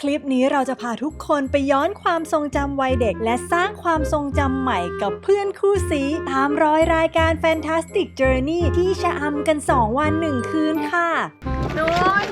คลิปนี้เราจะพาทุกคนไปย้อนความทรงจำวัยเด็ก และสร้างความทรงจำใหม่กับเพื่อนคู่ซีตามรอยรายการ Fantastic Journey ที่ชะอำกัน 2 วัน 1 คืนค่ะนูน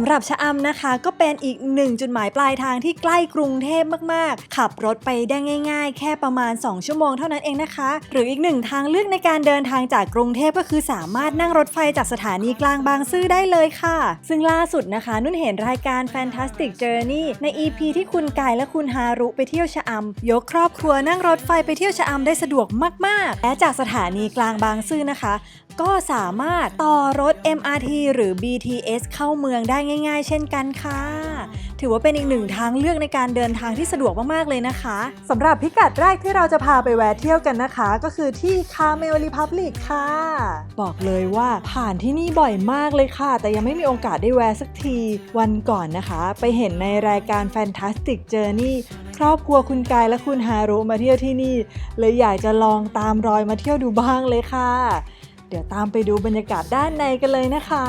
สำหรับชะอำนะคะ ก็เป็นอีกหนึ่งจุดหมายปลายทางที่ใกล้กรุงเทพมากๆ ขับรถไปได้ง่าย ๆ แค่ประมาณ 2 ชั่วโมงเท่านั้นเองนะคะ หรืออีกหนึ่งทางเลือกในการเดินทางจากกรุงเทพก็คือสามารถนั่งรถไฟจากสถานีกลางบางซื่อได้เลยค่ะ ซึ่งล่าสุดนะคะ นุ่นเห็นรายการ Fantastic Journey ใน EP ที่คุณกายและคุณฮารุไปเที่ยวชะอำยกครอบครัวนั่งรถไฟไปเที่ยวชะอำได้สะดวกมากๆ และจากสถานีกลางบางซื่อนะคะ ก็สามารถต่อรถ MRT หรือ BTS เข้าเมืองได้ง่าย ๆ เช่นกันค่ะ ถือว่าเป็นอีกหนึ่งทางเลือกในการเดินทางที่สะดวกมากๆเลยนะคะสำหรับพิกัดแรกที่เราจะพาไปแวะเที่ยวกันนะคะ ก็คือที่คาเมลรีพับลิกค่ะ บอกเลยว่าผ่านที่นี่บ่อยมากเลยค่ะ แต่ยังไม่มีโอกาสได้แวะสักทีวันก่อนนะคะ ไปเห็นในรายการ Fantastic Journey ครอบครัวคุณกายและคุณฮารุมาเที่ยวที่นี่ เลยอยากจะลองตามรอยมาเที่ยวดูบ้างเลยค่ะ เดี๋ยวตามไปดูบรรยากาศด้านในกันเลยนะคะ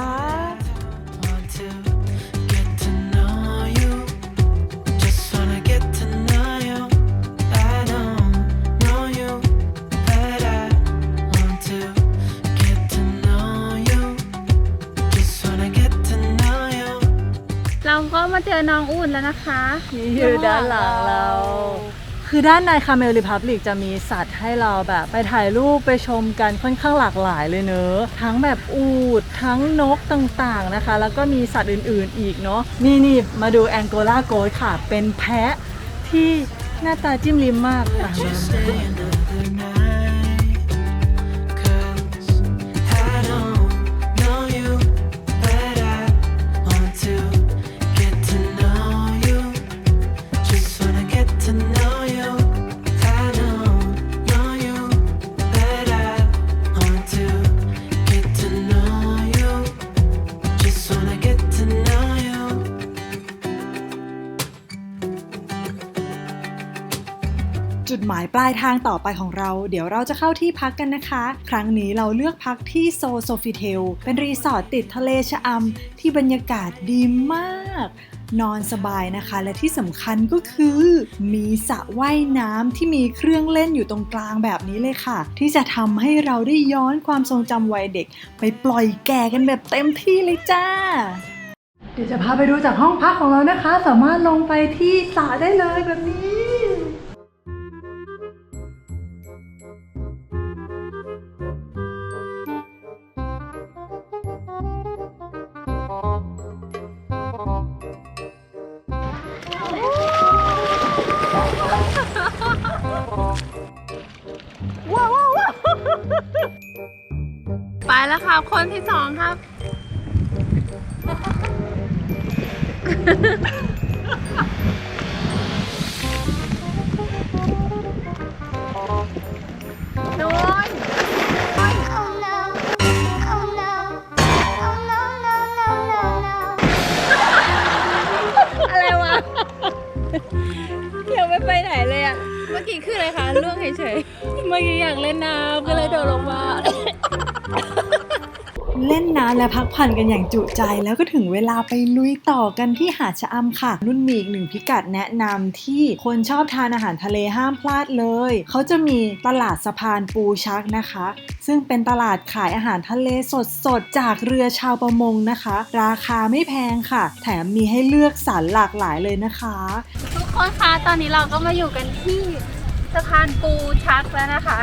เจอน้องอุ่นแล้วนะคะนี่คือด้านหลังเรา คือด้านในคาเมลรีพับลิกจะมีสัตว์ให้เราแบบ ไปถ่ายรูปไปชมกันค่อนข้างหลากหลายเลยเนอะทั้งแบบอูดทั้งนกต่างๆนะคะ แล้วก็มีสัตว์อื่นๆอีกเนาะนี่นี่มาดูแองโกลาโกดค่ะ เป็นแพะที่หน้าตาจิ้มลิ้มมากตามมา จุดหมายปลายทางต่อไปของเรา เดี๋ยวเราจะเข้าที่พักกันนะคะ ครั้งนี้เราเลือกพักที่โซโซฟิเทล เป็นรีสอร์ทติดทะเลชะอำที่บรรยากาศดีมาก นอนสบายนะคะ และที่สำคัญก็คือ มีสระว่ายน้ำที่มีเครื่องเล่นอยู่ตรงกลางแบบนี้เลยค่ะ ที่จะทำให้เราได้ย้อนความทรงจำวัยเด็ก ไปปล่อยแก่กันแบบเต็มที่เลยจ้าเดี๋ยวจะพาไปดูจากห้องพักของเรานะคะ สามารถลงไปที่สระได้เลยแบบนี้ แล้วครับ คนที่สองครับ นูน Oh no. Oh no. Oh no, no, no, no, no. อะไรวะยังไม่ไปไหนเลยอะเมื่อกี้คืออะไรคะล่วงเฉยๆ เมื่อกี้อยากเล่นน้ำก็เลยโดดลงมา เล่นน้ำและพักผ่อนกันอย่างจุใจ แล้วก็ถึงเวลาไปลุยต่อกันที่หาดชะอำค่ะ นุ่นมีอีกหนึ่งพิกัดแนะนำที่คนชอบทานอาหารทะเลห้ามพลาดเลย เขาจะมีตลาดสะพานปูชักนะคะ ซึ่งเป็นตลาดขายอาหารทะเลสดๆ จากเรือชาวประมงนะคะ ราคาไม่แพงค่ะ แถมมีให้เลือกสรรหลากหลายเลยนะคะ ทุกคนคะตอนนี้เราก็มาอยู่กันที่สะพานปูชักแล้วนะคะ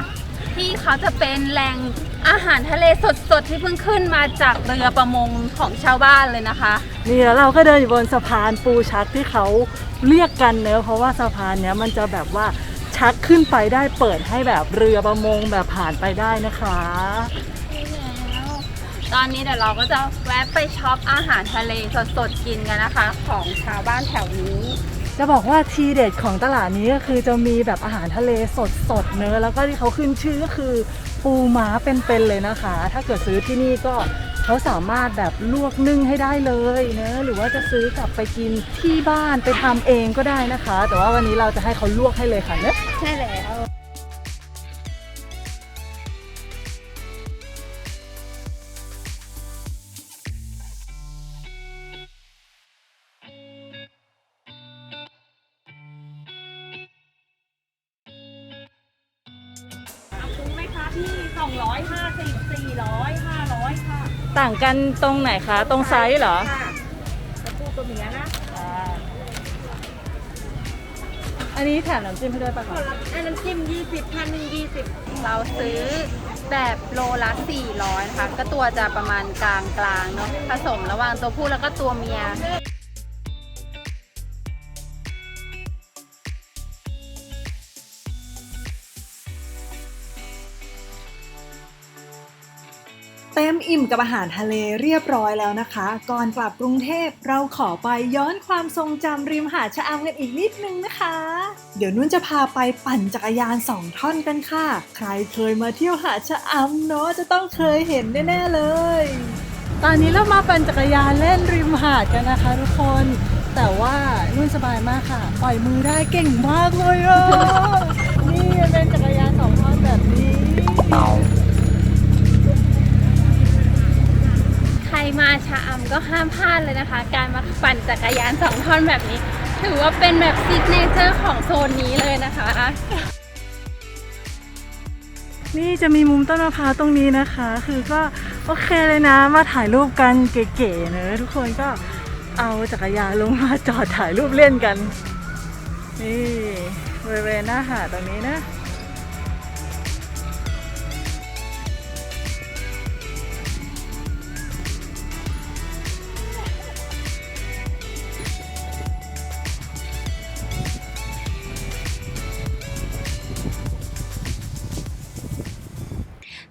ที่เขาจะเป็นแหล่ง อาหารทะเลสดๆ ที่เพิ่งขึ้นมาจากเรือประมงของชาวบ้านเลยนะคะ นี่แล้วเราก็เดินอยู่บนสะพานปูชักที่เขาเรียกกันเนอะเพราะว่าสะพานเนี้ยมันจะแบบว่าชักขึ้นไปได้เปิดให้แบบเรือประมงแบบผ่านไปได้นะคะ ตอนนี้เดี๋ยวเราก็จะแวะไปช็อปอาหารทะเลสดๆกินกันนะคะ ของชาวบ้านแถวนี้ จะบอกว่าทีเด็ดของตลาดนี้ก็คือจะมีแบบอาหารทะเลสดสดเนื้อะแล้วก็ที่เขาขึ้นชื่อก็คือปูม้าเป็นๆเลยนะคะ ถ้าเกิดซื้อที่นี่ก็เขาสามารถแบบลวกนึ่งให้ได้เลยเนอะหรือว่าจะซื้อกลับไปกินที่บ้านไปทำเองก็ได้นะคะ แต่ว่าวันนี้เราจะให้เขาลวกให้เลยค่ะเนอะ ใช่แล้ว ที่250 400 500ค่ะต่างกันตรงไหนคะ ตรงไซส์เหรอ ค่ะตัวผู้ตัวเมียนะอันนี้แถมน้ำจิ้มให้ด้วยป่ะคะอันน้ำจิ้ม20พันหนึ่ง20เราซื้อแบบโลละ400นะคะก็ตัวจะประมาณกลางกลางๆเนาะผสมระหว่างตัวผู้แล้วก็ตัวเมีย อิ่มกับอาหารทะเลเรียบร้อยแล้วนะคะ ก่อนกลับกรุงเทพเราขอไปย้อนความทรงจำริมหาดชะอำกันอีกนิดนึงนะคะ เดี๋ยวนุ่นจะพาไปปั่นจักรยานสองท่อนกันค่ะ ใครเคยมาเที่ยวหาดชะอำเนาะจะต้องเคยเห็นแน่ๆเลย ตอนนี้เรามาปั่นจักรยานเล่นริมหาดกันนะคะ ทุกคน แต่ว่านุ่นสบายมากค่ะ ปล่อยมือได้เก่งมากเลยอะนี่เป็นจักรยานสองท่อนแบบนี้ รมาชะอำก็ห้ามพลาดเลยนะคะ การมาปั่นจักรยานสองท่อนแบบนี้ ถือว่าเป็นแบบซิกเนเจอร์ของโซนนี้เลยนะคะ นี่จะมีมุมต้นมะพร้าวตรงนี้นะคะ คือก็โอเคเลยนะ มาถ่ายรูปกันเก๋ๆเนอะทุกคนก็เอาจักรยานลงมาจอดถ่ายรูปเล่นกัน นี่บริเวณหน้าหาดตรงนี้นะ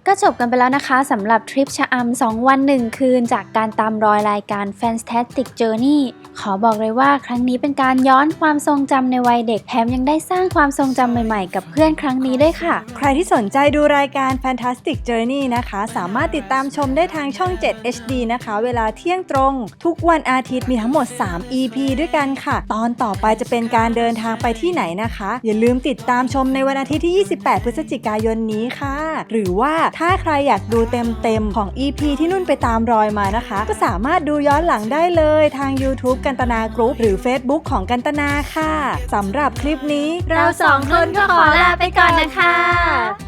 ก็จบกันไปแล้วนะคะสำหรับทริปชะอำ2 วัน 1 คืน จากการตามรอยรายการ Fantastic Journey ขอบอกเลยว่าครั้งนี้เป็นการย้อนความทรงจำในวัยเด็กแถมยังได้สร้างความทรงจำใหม่ๆ กับเพื่อนครั้งนี้ด้วยค่ะ ใครที่สนใจดูรายการ Fantastic Journey นะคะ สามารถติดตามชมได้ทางช่อง 7 HD นะคะ เวลาเที่ยงตรง ทุกวันอาทิตย์มีทั้งหมด 3 EP ด้วยกันค่ะ ตอนต่อไปจะเป็นการเดินทางไปที่ไหนนะคะ อย่าลืมติดตามชมในวันอาทิตย์ที่ 28 พฤศจิกายนนี้ค่ะ หรือว่าถ้าใครอยากดูเต็มๆของ EP ที่นุ่นไปตามรอยมานะคะ ก็สามารถดูย้อนหลังได้เลยทาง YouTube กันตนากรุ๊ปหรือ Facebook ของกันตนาค่ะสำหรับคลิปนี้ เราสองคนก็ขอลาไปก่อนนะคะ